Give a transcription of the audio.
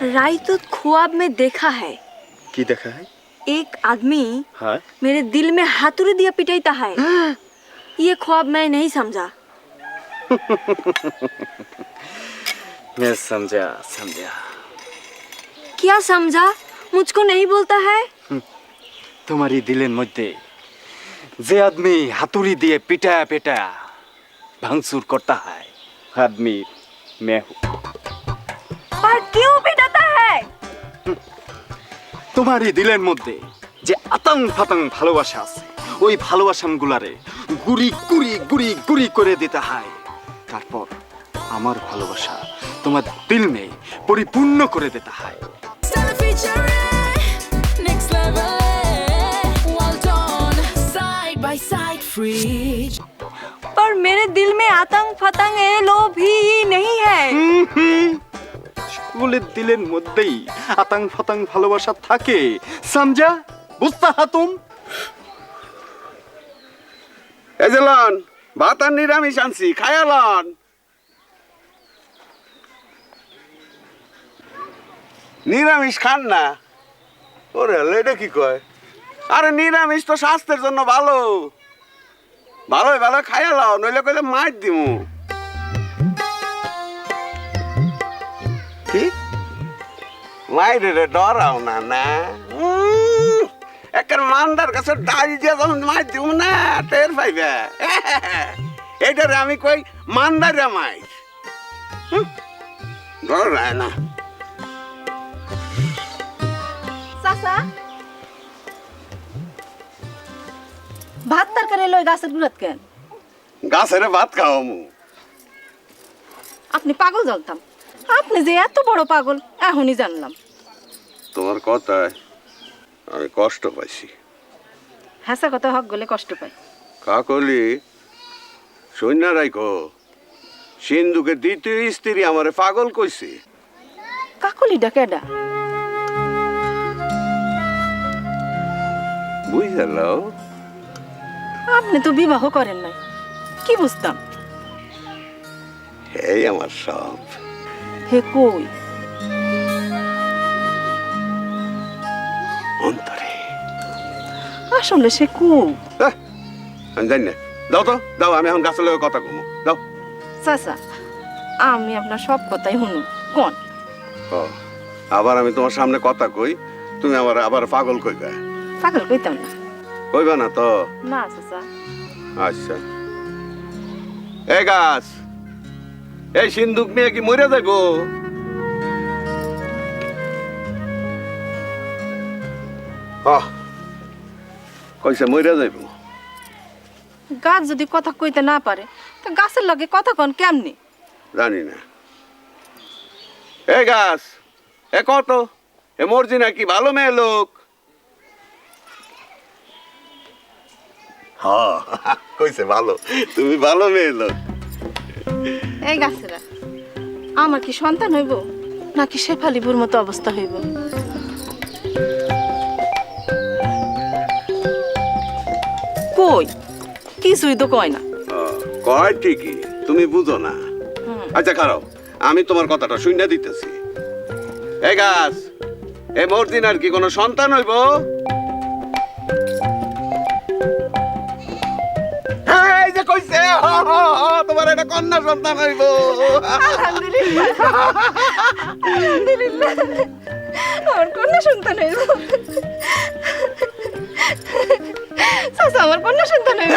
राई तो ख्वाब में देखा है কি দেখা হয় एक आदमी হ্যাঁ मेरे दिल में हाथुड़ी दिया पिटाईता है ये ख्वाब मैं नहीं समझा मैं समझा समझा क्या समझा मुझको नहीं बोलता है তোমারই দিলের মধ্যে যে আদমি হাতুড়ি দিয়ে পিটায়া পেটায়া ভাঙচুর করতা হয় আদমি मैं हूँ पर क्यों पिटाता है তোমারই দিলের মধ্যে যে আতাং ফাতাং ভালোবাসা আছে ওই ভালোবাসান গুলারে গুড়ি গুড়ি গুড়ি গুড়ি করে দিতে হয় তারপর আমার ভালোবাসা তোমার দিল মে পরিপূর্ণ করে দিতে হয় Stella featuring next level. Well done, side by side, free. पर मेरे दिल में आतंक फतंग ये लो भी नहीं है সকলের দিলের মধ্যেই। আতাং ফাতাং ভালোবাসা থাকে। সামজা, বুঝতা হাতুম এজেলন নিরামিষ আনছি খায়ালন নিরামিষ খান না? ওরে এটা কি কয়? আরে নিরামিষ তো স্বাস্থ্যের জন্য ভালো। ভালোই ভালো খায়ালাও নইলে কইলে মার দিমু। কি? মাইরে রে ডরাও না না। একের মান্দার কাছে ডাল দিয়ে যখন মাই দিব না টের পাইবে। এইটারে আমি কই মান্দারে মাই ডরায় না। চাচা। ভাত তরকারি লই গাছের গুড়াত কেন? গাছের ভাত খাও মু আপনি পাগল জানতাম আপনি যে এত বড় পাগল এখনই জানলাম। তোমার কথায় আমি কষ্ট পাইছি। হাসা কথা হক গলে কষ্ট পাই। কাকলি সৈন্য রাইখো সিন্ধুকে দ্বিতীয় স্ত্রী আমারে পাগল কইছে। কাকলিটা কেডা? বুঝালো আপনি তো বিবাহ করেন নাই। কি বুঝতাম? এই আমার সব। হে কই অন্তরে। আসলে সে আহ, আমি জানি না। দাও তো দাও আমি এখন গাছের লগে কথা কমু। দাও। চাচা আমি আপনার সব কথাই শুনু। কোন? ও, আবার আমি তোমার সামনে কথা কই তুমি আবার আবার পাগল কইবে পাগল কইতাম না। কইবে না তো? না চাচা। আচ্ছা। এই গাছ! এই সিন্ধুক নিয়ে কি মরে যাইবো কইছে মরে যাইবো। গাছ যদি কথা কইতে না পারে তা গাছের লগে কথা কন কেমনি? জানি না। এই গাছ এ কত? এ মর্জি নাকি ভালো মেয়ে লোক? হ্যাঁ কইছে ভালো তুমি ভালো মেয়ে লোক। এই গাছেরা আমার কি সন্তান হইব নাকি শেফালিপুর মতো অবস্থা হইব? কই? কিছুই তো কয় না। কয় ঠিকই তুমি বুঝো না। আচ্ছা খারাপ আমি তোমার কথাটা শুনে দিতেছি। এই গাছ এ মর্দিন আর কি কোনো সন্তান হইব? তোমার একটা কন্যা সন্তান হইব। আমার কন্যা সন্তান হইব। আমার কন্যা সন্তান হইব।